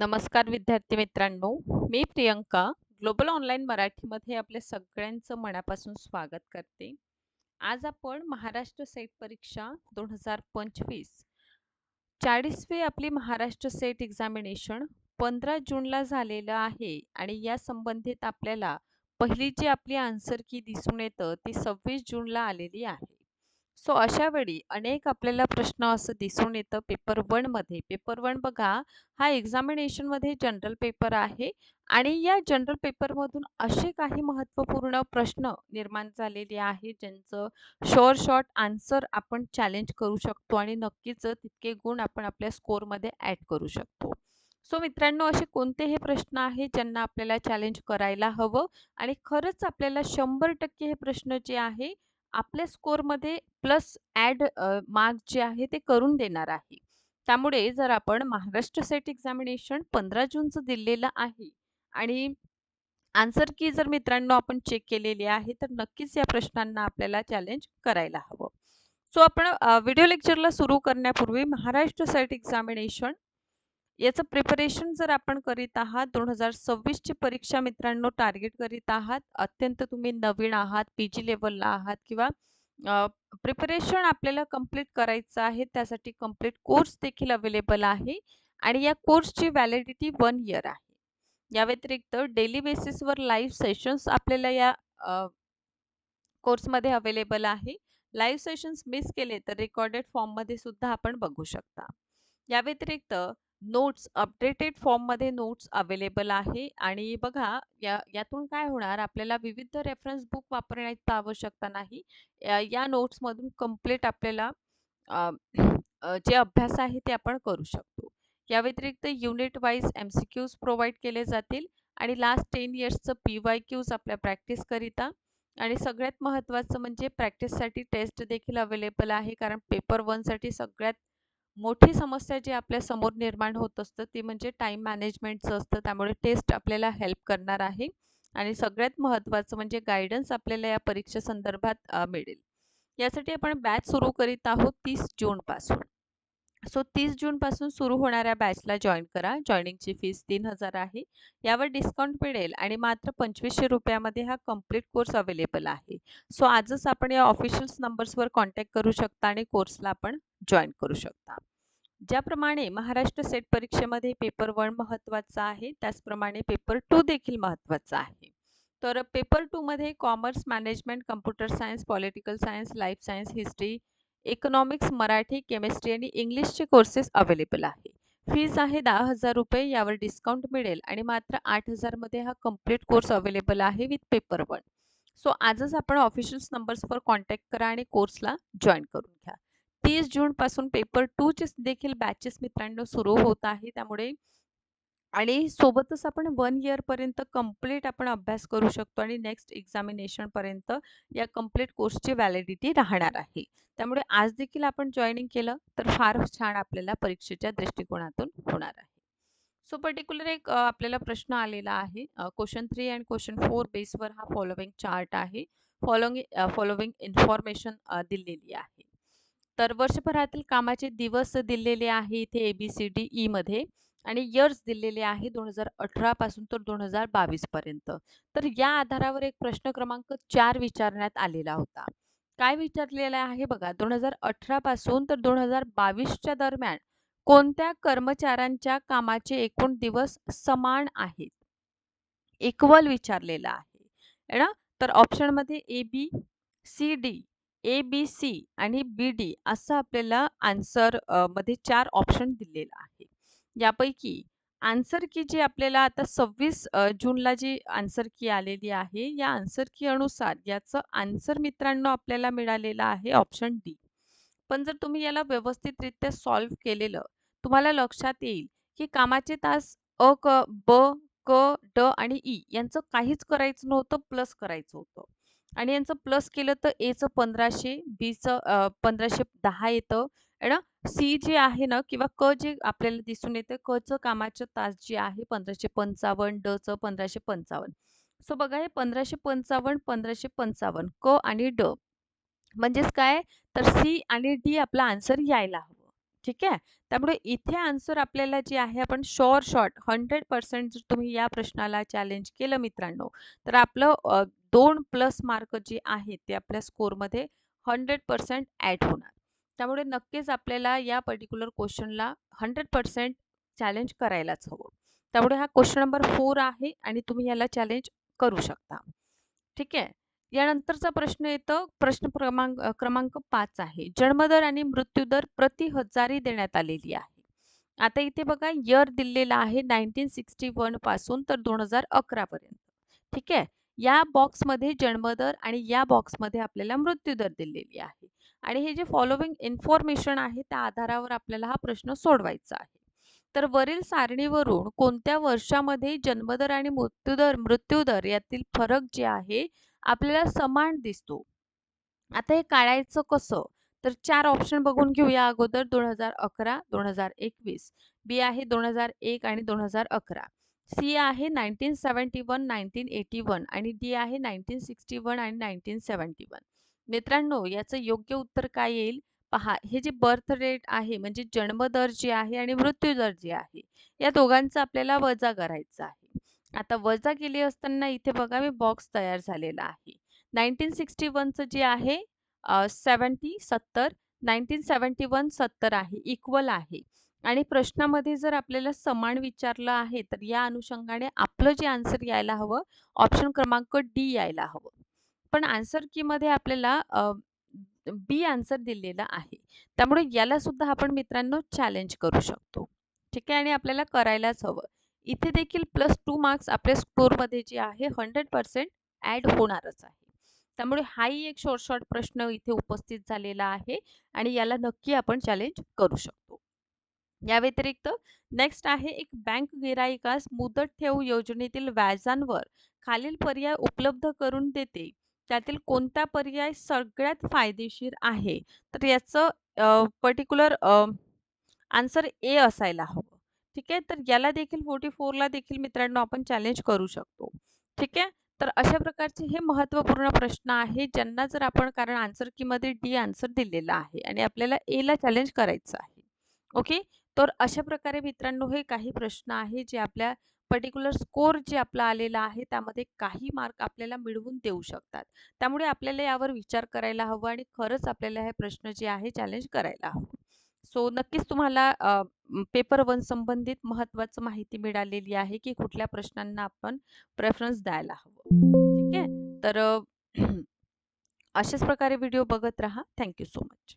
नमस्कार विद्यार्थी मित्रांनो मी प्रियंका ग्लोबल ऑनलाईन मराठीमध्ये आपल्या सगळ्यांचं मनापासून स्वागत करते. आज आपण महाराष्ट्र सेट परीक्षा दोन हजार पंचवीस चाळीसवी आपली महाराष्ट्र सेट एक्झामिनेशन पंधरा जूनला झालेलं आहे आणि या संबंधित आपल्याला पहिली जी आपली आन्सर की दिसून येतं ती सव्वीस जूनला आलेली आहे. सो अशा वेळी अनेक आपल्याला प्रश्न असं दिसून येतं पेपरमध्ये. पेपर वन बघा हा एक्झामिनेशनमध्ये जनरल पेपर आहे आणि या जनरल पेपरमधून असे काही महत्त्वपूर्ण प्रश्न निर्माण झालेले आहेत ज्यांचं शॉर्ट शॉर्ट आन्सर आपण चॅलेंज करू शकतो आणि नक्कीच तितके गुण आपण आपल्या स्कोरमध्ये ॲड करू शकतो. सो मित्रांनो असे कोणते हे प्रश्न आहेत ज्यांना आपल्याला चॅलेंज करायला हवं आणि खरंच आपल्याला शंभर टक्के हे प्रश्न जे आहे आपल्या स्कोअरमध्ये प्लस ॲड मार्क जे आहे ते करून देणार आहे. त्यामुळे जर आपण महाराष्ट्र सेट एक्झामिनेशन पंधरा जूनचं दिलेलं आहे आणि आन्सर की जर मित्रांनो आपण चेक केलेली आहे तर नक्कीच या प्रश्नांना आपल्याला चॅलेंज करायला हवं. सो आपण व्हिडिओ लेक्चरला सुरू करण्यापूर्वी महाराष्ट्र सेट एक्झामिनेशन याचं प्रिपरेशन जर आपण करीत आहात दोन हजार सव्वीसची परीक्षा मित्रांनो टार्गेट करीत आहात अत्यंत तुम्ही नवीन आहात पी जी लेवलला आहात किंवा प्रिपरेशन आपल्याला कंप्लीट करायचं आहे त्यासाठी कंप्लीट कोर्स देखील अवेलेबल आहे आणि या कोर्सची व्हॅलिडिटी वन इयर आहे. या व्यतिरिक्त डेली बेसिसवर लाईव्ह सेशन्स आपल्याला या कोर्समध्ये अवेलेबल आहे. लाईव्ह सेशन्स मिस केले तर रेकॉर्डेड फॉर्ममध्ये सुद्धा आपण बघू शकता. या व्यतिरिक्त नोट्स अपडेटेड फॉर्ममध्ये नोट्स अवेलेबल आहे. आणि बघा या यातून काय होणार? आपल्याला विविध रेफरन्स बुक वापरण्याची आवश्यकता नाही. या नोट्समधून कंप्लीट आपल्याला जे अभ्यास आहे ते आपण करू शकतो. या व्यतिरिक्त unit wise M C Qs provide केले जातील. आणि लास्ट टेन इयर्सचं पी वाय क्यूज आपल्या प्रॅक्टिस करिता. आणि सगळ्यात महत्त्वाचं म्हणजे प्रॅक्टिससाठी टेस्ट देखील अवेलेबल आहे. कारण पेपर वनसाठी सगळ्यात मोठी समस्या जी आपल्यासमोर निर्माण होत असतं ती म्हणजे टाईम मॅनेजमेंटचं असतं. त्यामुळे टेस्ट आपल्याला हेल्प करणार आहे. आणि सगळ्यात महत्त्वाचं म्हणजे गायडन्स आपल्याला या परीक्षेसंदर्भात मिळेल. यासाठी आपण बॅच सुरू करीत आहोत तीस जूनपासून. सो तीस जूनपासून सुरू होणाऱ्या बॅचला जॉईन करा. जॉईनिंगची फीस तीन हजार आहे. यावर डिस्काउंट मिळेल आणि मात्र पंचवीसशे रुपयामध्ये हा कंप्लीट कोर्स अवेलेबल आहे. सो आजच आपण या ऑफिशियल नंबर्सवर कॉन्टॅक्ट करू शकता आणि कोर्सला आपण जॉईन करू शकता. ज्याप्रमाणे महाराष्ट्र सेट परीक्षेमध्ये पेपर वन महत्त्वाचा आहे त्याचप्रमाणे पेपर टू देखील महत्त्वाचा आहे. तर पेपर टूमध्ये commerce management computer science political science life science history economics Marathi chemistry आणि इंग्लिशचे कोर्सेस अवेलेबल आहे. फीज आहे दहा हजार रुपये यावर डिस्काउंट मिळेल आणि मात्र आठ हजारमध्ये हा कंप्लीट कोर्स अवेलेबल आहे विथ पेपर वन सो आजच आपण ऑफिशियल्स नंबर्सवर कॉन्टॅक्ट करा आणि कोर्सला जॉईन करून घ्या. तीस जून पासून पेपर टू चे देखील बॅचेस मित्रांनो सुरू होत आहे. त्यामुळे आणि सोबतच आपण वन इयर पर्यंत कंप्लीट आपण अभ्यास करू शकतो आणि नेक्स्ट एक्झामिनेशन पर्यंत या कंप्लीट कोर्सची व्हॅलिडिटी राहणार आहे. त्यामुळे आज देखील आपण जॉईनिंग केलं तर फार छान आपल्याला परीक्षेच्या दृष्टिकोनातून होणार आहे. सो पर्टिक्युलर एक आपल्याला प्रश्न आलेला आहे. Question three and question four बेसवर हा फॉलोविंग चार्ट आहे. फॉलोविंग फॉलोविंग इन्फॉर्मेशन दिलेली आहे. तर वर्षभरातील कामाचे दिवस दिलेले आहे इथे ए बी सी डी ईमध्ये मध्ये. आणि इयर्स दिलेले आहे दोन हजार अठरा पासून तर दोन हजार बावीस पर्यंत. तर या आधारावर एक प्रश्न क्रमांक चार विचारण्यात आलेला होता. काय विचारलेला आहे बघा दोन हजार अठरा पासून तर दोन हजार बावीसच्या दरम्यान कोणत्या कर्मचाऱ्यांच्या कामाचे एकूण दिवस समान आहेत? इक्वल विचारलेला आहे. ना? तर ऑप्शनमध्ये A B C D A B C आणि बी डी असं आपल्याला आन्सरमध्ये चार ऑप्शन दिलेला आहे. यापैकी आन्सर की जी आपल्याला आता सव्वीस जूनला जी आन्सर की आलेली आहे या आन्सर की अनुसार याचं आन्सर मित्रांनो आपल्याला मिळालेलं आहे ऑप्शन डी पण जर तुम्ही याला व्यवस्थितरित्या सॉल्व्ह केलेलं तुम्हाला लक्षात येईल की कामाचे तास अ क ब क ड आणि ई यांचं काहीच करायचं नव्हतं प्लस करायचं होतं. आणि यांचं प्लस केलं तर एचं पंधराशे बीचं पंधराशे दहा येतं ना? सी जे आहे ना किंवा क जे आपल्याला दिसून येते क च कामाचं तास जे आहे पंधराशे पंचावन्न ड च पंधराशे पंचावन्न सो बघा हे पंधराशे पंचावन्न पंधराशे पंचावन्न क आणि ड म्हणजेच काय तर सी आणि डी आपला आन्सर यायला हवं ठीक आहे. त्यामुळे इथे आन्सर आपल्याला जे आहे आपण शॉर शॉर्ट 100% जर तुम्ही या प्रश्नाला चॅलेंज केलं मित्रांनो, तर आपलं दोन प्लस मार्क जे आहेत ते आपल्या स्कोरमध्ये 100% ॲड होणार. त्यामुळे नक्कीच आपल्याला या पर्टिक्युलर क्वेश्चनला हंड्रेड पर्सेंट चॅलेंज करायलाच हवं. त्यामुळे हा क्वेश्चन नंबर फोर आहे आणि तुम्ही याला चॅलेंज करू शकता. ठीक आहे. यानंतरचा प्रश्न येतो प्रश्न क्रमांक क्रमांक पाच आहे. जन्मदर आणि मृत्यूदर प्रति हजारी देण्यात आलेली आहे. आता इथे बघा इयर दिलेला आहे 1961 पासून तर 2011 पर्यंत. ठीक आहे. या बॉक्समध्ये जन्मदर आणि या बॉक्समध्ये आपल्याला मृत्यूदर दिलेली आहे. आणि हे जे फॉलोविंग इन्फॉर्मेशन आहे त्या आधारावर आपल्याला हा प्रश्न सोडवायचा आहे. तर वरील सारणीवरून कोणत्या वर्षामध्ये जन्मदर आणि मृत्यूदर मृत्यूदर यातील फरक जे आहे आपल्याला समान दिसतो. आता हे काढायचं कसं? तर चार ऑप्शन बघून घेऊया अगोदर 2011, 2021. बी आहे 2001 आणि 2011. सी आहे 1971, 1981 आणि डी आहे 1961 आणि 1971. मित्रांनो याचं योग्य उत्तर काय येईल? पहा हे जे बर्थ रेट आहे म्हणजे जन्मदर जे आहे आणि मृत्यूदर जे आहे या दोघांचा आपल्याला वजा करायचा आहे. आता वजा केली असताना इथे बघा मी बॉक्स तयार झालेला आहे. 1961चं जे आहे सेवन्टी सत्तर नाईन्टीन सेवन्टी वन सत्तर आहे इक्वल आहे आणि प्रश्नामध्ये जर आपल्याला समान विचारलं आहे तर या अनुषंगाने आपलं जे आन्सर यायला हवं ऑप्शन क्रमांक डी यायला हवं. पण आन्सर कीमध्ये आपल्याला अ, बी आन्सर दिलेला आहे. त्यामुळे याला सुद्धा आपण मित्रांनो चॅलेंज करू शकतो. ठीक आहे आणि आपल्याला करायलाच हवं. इथे देखील प्लस टू मार्क्स आपल्या स्कोरमध्ये जे आहे 100% ॲड होणारच आहे. त्यामुळे हाही एक शॉर्ट शॉर्ट प्रश्न इथे उपस्थित झालेला आहे आणि याला नक्की आपण चॅलेंज करू शकतो. या व्यतिरिक्त नेक्स्ट आहे एक बँक गिराईकास मुदत ठेव योजनेतील व्याजांवर खालील पर्याय उपलब्ध करून देते. त्यातील कोणता पर्याय सगळ्यात फायदेशीर आहे? तर याचं पर्टिक्युलर आन्सर ए असायला हवं. ठीक आहे. तर याला देखील 44 ला देखील मित्रांनो आपण चॅलेंज करू शकतो. ठीक आहे. तर अशा प्रकारचे हे महत्त्वपूर्ण प्रश्न आहे ज्यांना जर आपण कारण आन्सर कीमध्ये डी आन्सर दिलेला आहे आणि आपल्याला एला चॅलेंज करायचं आहे. ओके. तर अशा प्रकारे मित्रांनो हे काही प्रश्न आहे जे आपल्या पर्टिक्युलर स्कोर जे आपला आलेला आहे त्यामध्ये काही मार्क आपल्याला मिळवून देऊ शकतात. त्यामुळे आपल्याला यावर विचार करायला हवा आणि खरंच आपल्याला हे प्रश्न जे आहे चॅलेंज करायला हवं. सो नक्कीच तुम्हाला पेपर वन संबंधित महत्वाची माहिती मिळालेली आहे की कुठल्या प्रश्नांना आपण प्रेफरन्स द्यायला हवं. ठीक आहे. तर अशाच प्रकारे व्हिडिओ बघत राहा. Thank you so much.